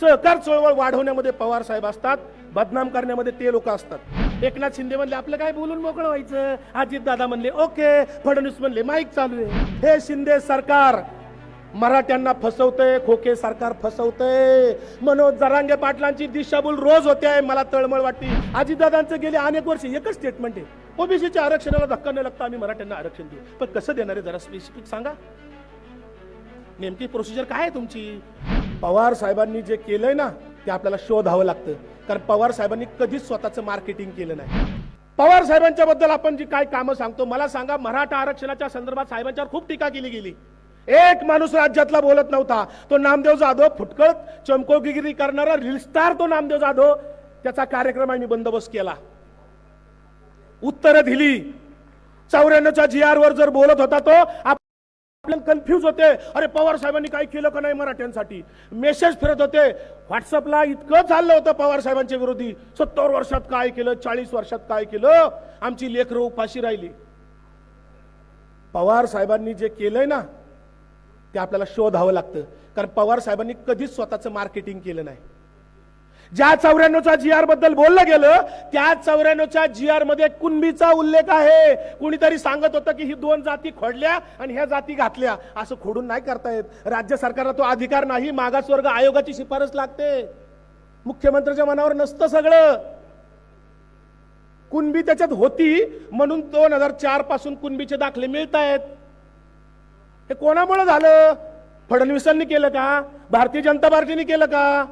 सहकार चळवळ वाढवण्यामध्ये पवार साहेब असतात बदनाम करण्यामध्ये ते लोक असतात. एकनाथ शिंदे म्हणले आपलं काय बोलून मोकळं व्हायचं? अजित दादा म्हणले ओके. फडणवीस म्हणले माईक चालू आहे. हे शिंदे सरकार मराठ्यांना फसवतंय खोके सरकार फसवतंय. मनोज जरांगे पाटलांची दिशाभूल रोज होते आहे मला तळमळ वाटते. अजितदादांचं गेले अनेक वर्ष एकच स्टेटमेंट आहे. ओबीसीच्या आरक्षणाला धक्का न लागता आम्ही मराठ्यांना आरक्षण देऊ. पण कसं देणार आहे जरा स्पेसिफिक सांगा. नेमकी प्रोसिजर काय आहे तुमची? पवार साहेबांनी जे केलंय ना ते आपल्याला शोधावं लागतं. कारण पवार साहेबांनी कधीच स्वतःचं मार्केटिंग केलं नाही. पवार साहेबांच्या बद्दल आपण जी काय कामं सांगतो मला सांगा मराठा आरक्षणाच्या संदर्भात साहेबांच्यावर खूप टीका केली गेली. एक माणूस राज्यातला बोलत नव्हता. तो नामदेव जाधव फुटकळत चमकोगिरी करणारा रिलस्टार तो नामदेव जाधव त्याचा कार्यक्रम आणि बंदोबस्त केला. उत्तरं दिली. चौऱ्याण्णवच्या जी आर वर जर बोलत होता तो आप- कन्फ्यूज होते. अरे पवार साहेबांनी काय केलं का नाही मराठ्यांसाठी? मेसेज फिरत होते. व्हॉट्सअपला इतकं चाललं होतं पवार साहेबांच्या विरोधी. सत्तर वर्षात काय केलं चाळीस वर्षात काय केलं? आमची लेकरं उपाशी राहिली. पवार साहेबांनी जे केलंय ना ते आपल्याला शोधावं लागतं. कारण पवार साहेबांनी कधीच स्वतःचं मार्केटिंग केलं नाही. ज्या चौऱ्याण्णवच्या जी आरबद्दल बोललं गेलं त्या चौऱ्याण्णवच्या जी आरमध्ये कुणबीचा उल्लेख आहे. कुणीतरी सांगत होतं की ही दोन जाती खोडल्या आणि ह्या जाती घातल्या. असं खोडून नाही करता येत. राज्य सरकारला तो अधिकार नाही. मागासवर्ग आयोगाची शिफारस लागते. मुख्यमंत्र्याच्या मनावर नसतं सगळं. कुणबी त्याच्यात होती म्हणून दोन हजार चारपासून कुणबीचे दाखले मिळत आहेत हे कोणामुळे झालं? फडणवीसांनी केलं का? भारतीय जनता पार्टीने केलं का?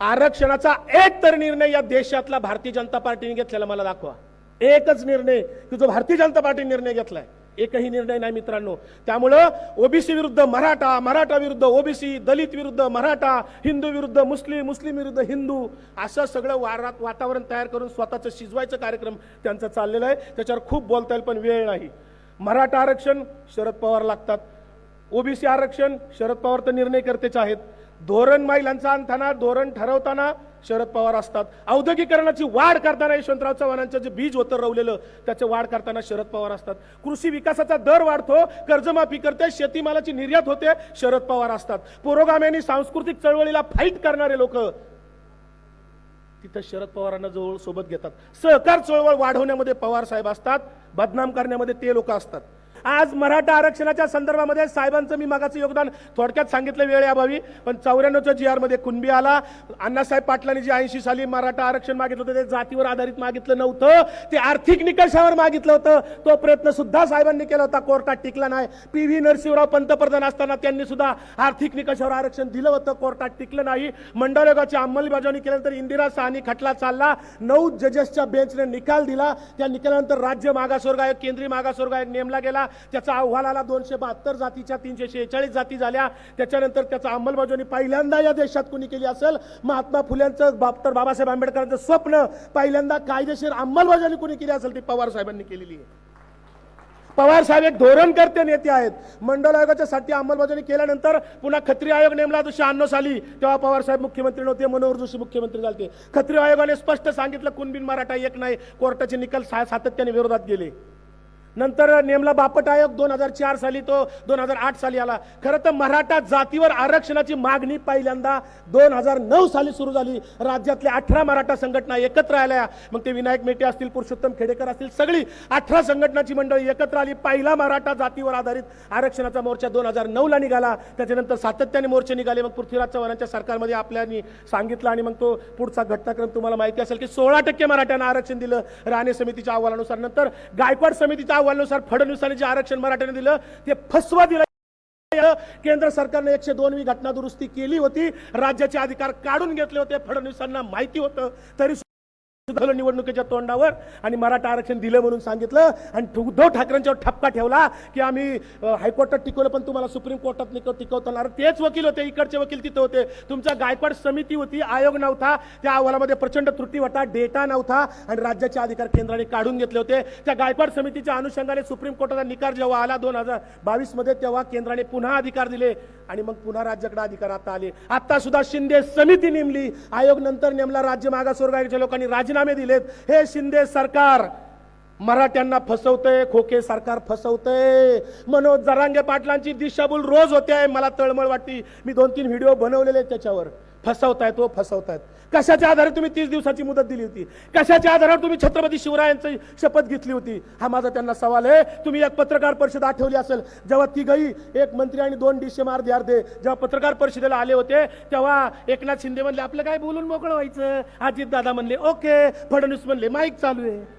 आरक्षणाचा एक तर निर्णय या देशातला भारतीय जनता पार्टीने घेतलेला मला दाखवा. एकच निर्णय की जो भारतीय जनता पार्टीने निर्णय घेतलाय. एकही निर्णय नाही मित्रांनो. त्यामुळं ओबीसी विरुद्ध मराठा मराठा विरुद्ध ओबीसी दलित विरुद्ध मराठा हिंदू विरुद्ध मुस्लिम मुस्लिम विरुद्ध हिंदू असं सगळं वारात वातावरण तयार करून स्वतःचं शिजवायचं कार्यक्रम त्यांचा चाललेला आहे. त्याच्यावर खूप बोलता येईल पण वेळ नाही. मराठा आरक्षण शरद पवार लागतात. ओबीसी आरक्षण शरद पवार तर निर्णय करतेच आहेत. धोरण महिलांचा आणताना धोरण ठरवताना शरद पवार असतात. औद्योगिकरणाची वाढ करताना यशवंतराव चव्हाणांचं जे बीज होतं रवलेलं त्याचं वाढ करताना शरद पवार असतात. कृषी विकासाचा दर वाढतो कर्जमाफी करते शेतीमालाची निर्यात होते शरद पवार असतात. पुरोगामी सांस्कृतिक चळवळीला फाईट करणारे लोक तिथं शरद पवारांना जवळ सोबत घेतात. सहकार चळवळ वाढवण्यामध्ये पवार साहेब असतात बदनाम करण्यामध्ये ते लोक असतात. आज मराठा आरक्षणाच्या संदर्भामध्ये साहेबांचं मी मागाचं योगदान थोडक्यात सांगितलं वेळ अभावी पण चौऱ्याण्णवच्या जी आरमध्ये कुणबी आला अण्णासाहेब पाटलांनी जे ऐंशी साली मराठा आरक्षण मागितलं होतं ते जातीवर आधारित मागितलं नव्हतं ते आर्थिक निकषावर मागितलं होतं तो प्रयत्न सुद्धा साहेबांनी केला होता कोर्टात टिकला नाही. पी व्ही नरसिंहराव पंतप्रधान असताना त्यांनी सुद्धा आर्थिक निकषावर आरक्षण दिलं होतं कोर्टात टिकलं नाही. मंडळयोगाची अंमलबजावणी केल्यानंतर इंदिरा साहनी खटला चालला नऊ जजेसच्या बेंचने निकाल दिला. त्या निकालानंतर राज्य मागासवर्ग आयोग केंद्रीय मागासवर्ग आयोग नेमला गेला. त्याचा अहवालाला दोनशे बहात्तर जातीच्या तीनशे शेहेचाळीस जाती झाल्या. त्याच्यानंतर त्याचा अंमलबजावणी पहिल्यांदा या देशात कुणी केली असेल? महात्मा फुल्यांचं डॉक्टर बाबासाहेब आंबेडकरांचं स्वप्न. पहिल्यांदा कायदेशीर अंमलबजावणी कुणी केली असेल ती पवार साहेबांनी केलेली आहे. पवार साहेब एक धोरणकर्ते नेते आहेत. मंडल आयोगाच्या साठी अंमलबजावणी केल्यानंतर पुन्हा खत्री आयोग नेमला तो शहाण्णव साली. तेव्हा पवार साहेब मुख्यमंत्री नव्हते मनोहर जोशी मुख्यमंत्री झाले खत्री आयोगाने स्पष्ट सांगितलं कुणबिन मराठा एक नाही. कोर्टाचे निकाल सा- सातत्याने विरोधात गेले. नंतर नेमला बापट आयोग दोन हजार चार साली तो दोन हजार आठ साली आला. खरं तर मराठा जातीवर आरक्षणाची मागणी पहिल्यांदा दोन हजार नऊ साली सुरू झाली. राज्यातल्या अठरा मराठा संघटना एकत्र आल्या. मग ते विनायक मेटे असतील पुरुषोत्तम खेडेकर असतील सगळी अठरा संघटनाची मंडळी एकत्र आली. पहिला मराठा जातीवर आधारित आरक्षणाचा मोर्चा दोन हजार नऊला निघाला. त्याच्यानंतर सातत्याने मोर्चे निघाले. मग पृथ्वीराज चव्हाणांच्या सरकारमध्ये आपल्यानी सांगितलं आणि मग तो पुढचा घटनाक्रम तुम्हाला माहिती असेल की सोळा टक्के मराठ्यांना आरक्षण दिलं. राणे समितीच्या अहवालानुसार. नंतर गायकवाड समितीच्या अहवालानुसार फडणवीसांनी जे आरक्षण मराठ्याने दिलं ते फसवा दिलं. केंद्र सरकारने एकशे दोनवी घटना दुरुस्ती केली होती. राज्याचे अधिकार काढून घेतले होते. फडणवीसांना माहिती होतं. तरी झालं निवडणुकीच्या तोंडावर आणि मराठा आरक्षण दिलं म्हणून सांगितलं आणि उद्धव ठाकरेंच्यावर ठपका ठेवला की आम्ही हायकोर्टात टिकवलं पण तुम्हाला सुप्रीम कोर्टात निक टिकवताना तेच वकील होते इकडचे वकील तिथे होते. तुमच्या गायकवाड समिती होती आयोग नव्हता. त्या अहवालामध्ये प्रचंड त्रुटी होता डेटा नव्हता आणि राज्याचे अधिकार केंद्राने काढून घेतले होते. त्या गायकवाड समितीच्या अनुषंगाने सुप्रीम कोर्टाचा निकाल जेव्हा आला दोन हजार बावीसमध्ये तेव्हा केंद्राने पुन्हा अधिकार दिले आणि मग पुन्हा राज्याकडे अधिकार आता आले. आता सुद्धा शिंदे समिती नेमली. आयोग नंतर नेमला राज्य मागासवर्गाच्या लोकांनी राजीनामा दिलेत. हे शिंदे सरकार मराठ्यांना फसवतंय खोके सरकार फसवतंय. मनोज जरांगे पाटलांची दिशाभूल रोज होते आहे मला तळमळ वाटते. मी दोन तीन व्हिडिओ बनवलेले आहेत त्याच्यावर. फसवतायत व फसवतायत. कशाच्या आधारे तुम्ही तीस दिवसाची मुदत दिली होती? कशाच्या आधारावर तुम्ही छत्रपती शिवरायांची शपथ घेतली होती? हा माझा त्यांना सवाल आहे. तुम्ही एक पत्रकार परिषद आठवली असेल जेव्हा ती गई एक मंत्री आणि दोन डीसीएम अर्धे अर्धे जेव्हा पत्रकार परिषदेला आले होते तेव्हा एकनाथ शिंदे म्हणले आपलं काय बोलून मोकळं व्हायचं? अजित दादा म्हणले ओके. फडणवीस म्हणले माईक चालू आहे.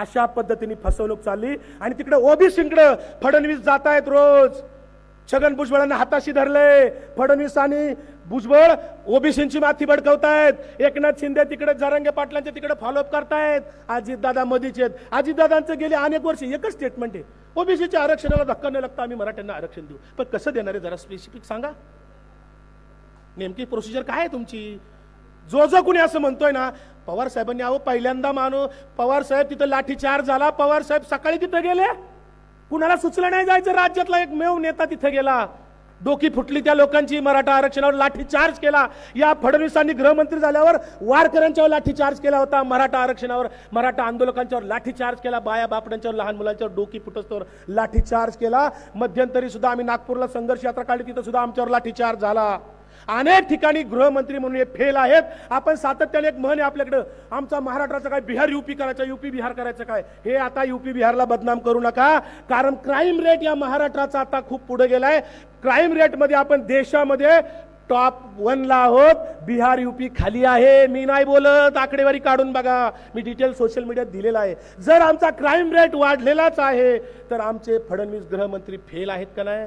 अशा पद्धतीने फसवणूक चालली. आणि तिकडे ओबीसीकडे फडणवीस जात आहेत रोज. छगन भुजबळांना हाताशी धरले. फडणवीस आणि भुजबळ ओबीसींची माथी भडकवतायत. एकनाथ शिंदे तिकडे जरंगे पाटलांचे तिकडे फॉलोअप करतायत. अजितदादा मोदीचे आहेत. अजितदादांचं गेले अनेक वर्ष एकच स्टेटमेंट आहे. ओबीसीच्या आरक्षणाला धक्का न लागता आम्ही मराठ्यांना आरक्षण देऊ. पण कसं देणार आहे? जरा स्पेसिफिक सांगा. नेमकी प्रोसिजर काय आहे तुमची? जो जो कुणी असं म्हणतोय ना पवार साहेबांनी अहो पहिल्यांदा मानू पवार साहेब तिथं लाठीचार्ज झाला पवार साहेब सकाळी तिथं गेले. कुणाला सुचलं नाही जायचं राज्यातला एक मेव नेता तिथं गेला. डोकी फुटली त्या लोकांची मराठा आरक्षणावर लाठीचार्ज केला. या फडणवीसांनी गृहमंत्री झाल्यावर वारकऱ्यांच्यावर लाठीचार्ज केला होता मराठा आरक्षणावर मराठा आंदोलकांच्यावर लाठीचार्ज केला बाया बापड्यांच्यावर लहान मुलांच्यावर डोकी फुटस्तोवर लाठीचार्ज केला. मध्यंतरी सुद्धा आम्ही नागपूरला संघर्ष यात्रा काढली तिथं सुद्धा आमच्यावर लाठीचार्ज झाला. अनेक ठिकाणी गृहमंत्री म्हणून हे फेल आहेत. आपण सातत्याने एक म्हण आहे आपल्याकडं. आमचा महाराष्ट्राचं काय? बिहार युपी करायचं युपी बिहार करायचं काय? हे आता युपी बिहारला बदनाम करू नका. कारण क्राईम रेट या महाराष्ट्राचा आता खूप पुढे गेलाय. क्राईम रेटमध्ये आपण देशामध्ये टॉप वनला आहोत. बिहार युपी खाली आहे. मी नाही बोलत. आकडेवारी काढून बघा. मी डिटेल सोशल मीडियात दिलेला आहे. जर आमचा क्राईम रेट वाढलेलाच आहे तर आमचे फडणवीस गृहमंत्री फेल आहेत का नाही?